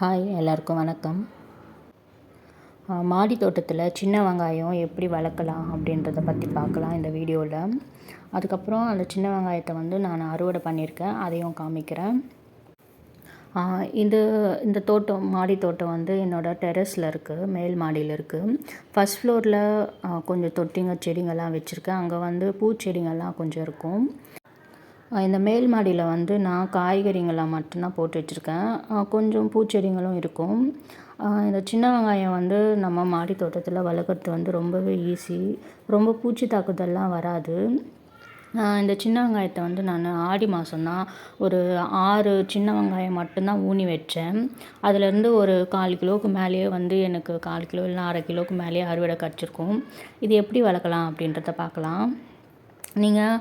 Hi எல்லாருக்கும் வணக்கம். மாடி தோட்டத்தில் சின்ன வெங்காயம் எப்படி வளர்க்கலாம் அப்படின்றத பற்றி பார்க்கலாம் இந்த வீடியோவில் அதுக்கப்புறம் அந்த சின்ன வெங்காயத்தை வந்து நான் அறுவடை பண்ணியிருக்கேன் அதையும் காமிக்கிறேன். இது இந்த தோட்டம் மாடி தோட்டம் வந்து என்னோடய டெரஸில் இருக்குது மேல் மாடியில் இருக்குது ஃபஸ்ட் ஃப்ளோரில் கொஞ்சம் தொட்டிங்க செடிங்கள்லாம் வச்சுருக்கேன். அங்கே வந்து பூச்செடிங்கள்லாம் கொஞ்சம் இருக்கும். இந்த மேல் மாடியில் வந்து நான் காய்கறிங்களை மட்டும்தான் போட்டு வச்சுருக்கேன். கொஞ்சம் பூச்செடிங்களும் இருக்கும். இந்த சின்ன வெங்காயம் வந்து நம்ம மாடி தோட்டத்தில் வளர்க்குறது வந்து ரொம்பவே ஈஸி ரொம்ப பூச்சி தாக்குதல்லாம் வராது. இந்த சின்ன வெங்காயத்தை வந்து நான் ஆடி மாதம்தான் ஒரு ஆறு சின்ன வெங்காயம் மட்டும்தான் ஊனி வச்சேன். அதுலேருந்து ஒரு கால் கிலோவுக்கு மேலேயே வந்து எனக்கு கால் கிலோ இல்லைனா அரை கிலோவுக்கு மேலேயே அறுவடை கிடச்சிருக்கும். இது எப்படி வளர்க்கலாம் அப்படின்றத பார்க்கலாம். நீங்கள்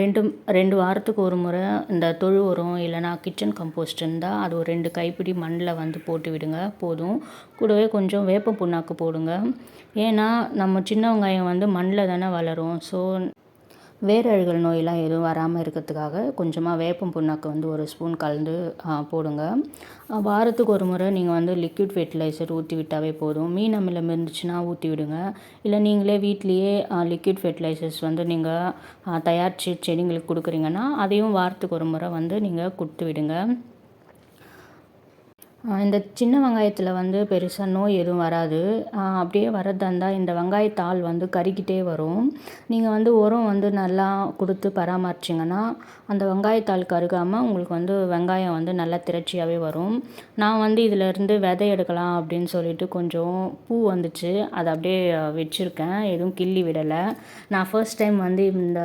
ரெண்டு ரெண்டு வாரத்துக்கு ஒரு முறை இந்த தொழு உரம் இல்லைனா கிச்சன் கம்போஸ்ட் இருந்தால் அது ஒரு ரெண்டு கைப்பிடி மண்ணில் வந்து போட்டு விடுங்க. போதும். கூடவே கொஞ்சம் வேப்ப புண்ணாக்கு போடுங்க. ஏன்னா நம்ம சின்ன வெங்காயம் வந்து மண்ணில் தானே வளரும். ஸோ வேரழுகல் நோயெலாம் எதுவும் வராமல் இருக்கிறதுக்காக கொஞ்சமாக வேப்பம் புண்ணாக்கு வந்து ஒரு ஸ்பூன் கலந்து போடுங்க. வாரத்துக்கு ஒரு முறை நீங்கள் வந்து லிக்விட் ஃபெர்டிலைசர் ஊற்றி விட்டாவே போதும். மீன் அமிலம் இருந்துச்சுன்னா ஊற்றி விடுங்க. இல்லை நீங்களே வீட்லேயே லிக்விட் ஃபெர்டிலைசர்ஸ் வந்து நீங்கள் தயாரித்து செடிங்களுக்கு கொடுக்குறீங்கன்னா அதையும் வாரத்துக்கு ஒரு முறை வந்து நீங்கள் கொடுத்து விடுங்க. இந்த சின்ன வெங்காயத்தில் வந்து பெருசாக நோய் எதுவும் வராது. அப்படியே வரதா இருந்தால் இந்த வெங்காயத்தாள் வந்து கருகிட்டே வரும். நீங்கள் வந்து உரம் வந்து நல்லா கொடுத்து பராமரிச்சிங்கன்னா அந்த வெங்காயத்தாள் கருகாமல் உங்களுக்கு வந்து வெங்காயம் வந்து நல்லா திரட்சியாகவே வரும். நான் வந்து இதிலேருந்து விதை எடுக்கலாம் அப்படின்னு சொல்லிட்டு கொஞ்சம் பூ வந்துச்சு. அதை அப்படியே வச்சுருக்கேன். எதுவும் கிள்ளி விடலை. நான் ஃபர்ஸ்ட் டைம் வந்து இந்த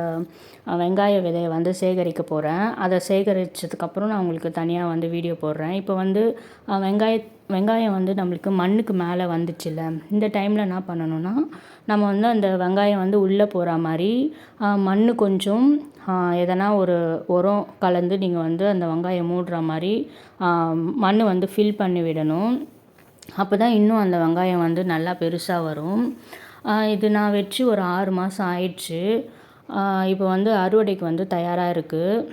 வெங்காய விதையை வந்து சேகரிக்க போகிறேன் அதை சேகரித்ததுக்கப்புறம் நான் உங்களுக்கு தனியாக வந்து வீடியோ போடுறேன். இப்போ வந்து வெங்காய வெங்காயம் வந்து நம்மளுக்கு மண்ணுக்கு மேலே வந்துச்சுல்ல. இந்த டைமில் என்ன பண்ணணும்னா நம்ம வந்து அந்த வெங்காயம் வந்து உள்ளே போகிற மாதிரி மண் கொஞ்சம் எதனா ஒரு உரம் கலந்து நீங்கள் வந்து அந்த வெங்காயம் மூடுற மாதிரி மண் வந்து ஃபில் பண்ணி விடணும். அப்போ தான் இன்னும் அந்த வெங்காயம் வந்து நல்லா பெருசாக வரும். இது நான் வச்சு ஒரு ஆறு மாதம் ஆயிடுச்சு. இப்போ வந்து அறுவடைக்கு வந்து தயாராக இருக்குது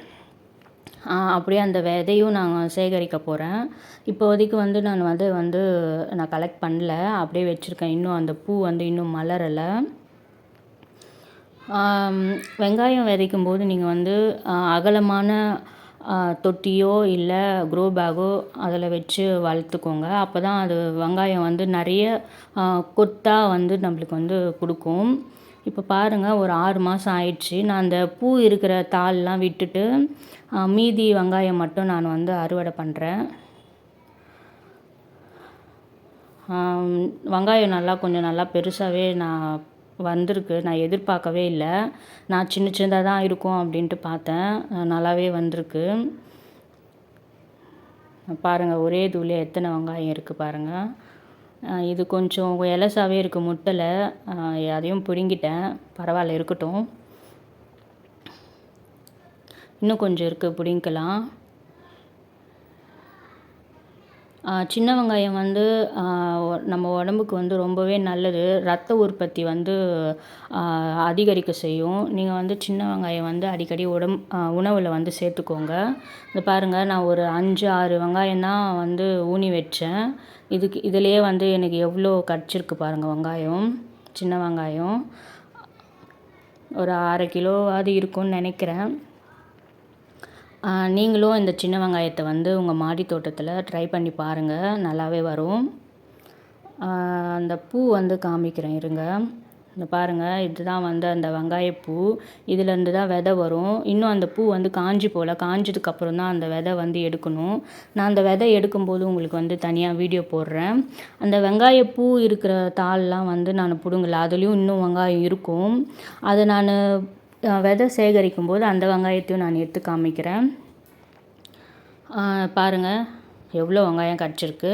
அப்படியே அந்த விதையும் நான் சேகரிக்க போகிறேன் இப்போதைக்கு வந்து நான் வந்து வந்து நான் கலெக்ட் பண்ணல. அப்படியே வச்சுருக்கேன். இன்னும் அந்த பூ வந்து இன்னும் மலரலை. வெங்காயம் விதைக்கும் போது நீங்கள் வந்து அகலமான தொட்டியோ இல்லை க்ரோ பேக்கோ அதில் வச்சு வளர்த்துக்கோங்க. அப்போ தான் அது வெங்காயம் வந்து நிறைய கொத்தாக வந்து நம்மளுக்கு வந்து கொடுக்கும். இப்போ பாருங்கள் ஒரு ஆறு மாதம் ஆயிடுச்சு. நான் அந்த பூ இருக்கிற தாள்லாம் விட்டுட்டு மீதி வெங்காயம் மட்டும் நான் வந்து அறுவடை பண்ணுறேன் வெங்காயம் நல்லா கொஞ்சம் நல்லா பெருசாகவே நான் வந்திருக்கு. நான் எதிர்பார்க்கவே இல்லை. நான் சின்ன சின்னதாக தான் இருக்கும் அப்படின்ட்டு பார்த்தேன். நல்லாவே வந்திருக்கு. பாருங்கள் ஒரே தூளே எத்தனை வெங்காயம் இருக்குது பாருங்கள் இது கொஞ்சம் எலசாவே இருக்குது முட்டலை. அதையும் பிடுங்கிட்டேன். பரவாயில்ல இருக்கட்டும். இன்னும் கொஞ்சம் இருக்குது பிடிங்கிக்கலாம். சின்ன வெங்காயம் வந்து நம்ம உடம்புக்கு வந்து ரொம்பவே நல்லது. ரத்த உற்பத்தி வந்து அதிகரிக்க செய்யும். நீங்கள் வந்து சின்ன வெங்காயம் வந்து அடிக்கடி உடம் உணவில் வந்து சேர்த்துக்கோங்க. இந்த பாருங்கள் நான் ஒரு அஞ்சு ஆறு வெங்காயம் தான் வந்து ஊனி வச்சேன். இதுக்கு இதுலேயே வந்து எனக்கு எவ்வளோ கிடச்சிருக்கு பாருங்கள் வெங்காயம் சின்ன வெங்காயம். ஒரு அரை கிலோவாவது இருக்கும்னு நினைக்கிறேன். நீங்களும் இந்த சின்ன வெங்காயத்தை வந்து உங்கள் மாடி தோட்டத்தில் ட்ரை பண்ணி பாருங்கள் நல்லாவே வரும். அந்த பூ வந்து காமிக்கிறேன் இருங்க. இந்த பாருங்கள் இதுதான் வந்து அந்த வெங்காயப்பூ. இதுலேருந்து தான் விதை வரும். இன்னும் அந்த பூ வந்து காஞ்சி போல் காஞ்சதுக்கப்புறம் தான் அந்த விதை வந்து எடுக்கணும். நான் அந்த விதை எடுக்கும்போது உங்களுக்கு வந்து தனியாக வீடியோ போடுறேன். அந்த வெங்காயப்பூ இருக்கிற தாள்லாம் வந்து நான் பிடுங்கல. அதுலேயும் இன்னும் வெங்காயம் இருக்கும். அதை நான் விதை சேகரிக்கும் போது அந்த வெங்காயத்தையும் நான் எடுத்து காமிக்கிறேன். பாருங்கள் எவ்வளோ வெங்காயம் கிடச்சிருக்கு.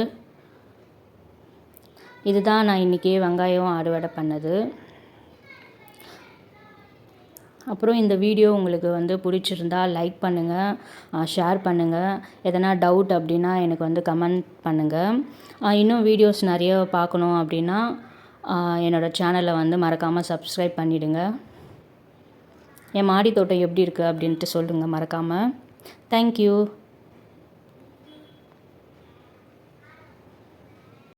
இதுதான் நான் இன்றைக்கி வெங்காயம் அறுவடை பண்ணது. அப்புறம் இந்த வீடியோ உங்களுக்கு வந்து பிடிச்சிருந்தா லைக் பண்ணுங்கள் ஷேர் பண்ணுங்கள் எதனா டவுட் அப்படின்னா எனக்கு வந்து கமெண்ட் பண்ணுங்கள் இன்னும் வீடியோஸ் நிறைய பார்க்கணும் அப்படின்னா என்னோடய சேனலை வந்து மறக்காமல் சப்ஸ்கிரைப் பண்ணிவிடுங்க என் மாடி தோட்டம் எப்படி இருக்குது அப்படின்ட்டு சொல்லுங்கள் மறக்காமல் தேங்க்யூ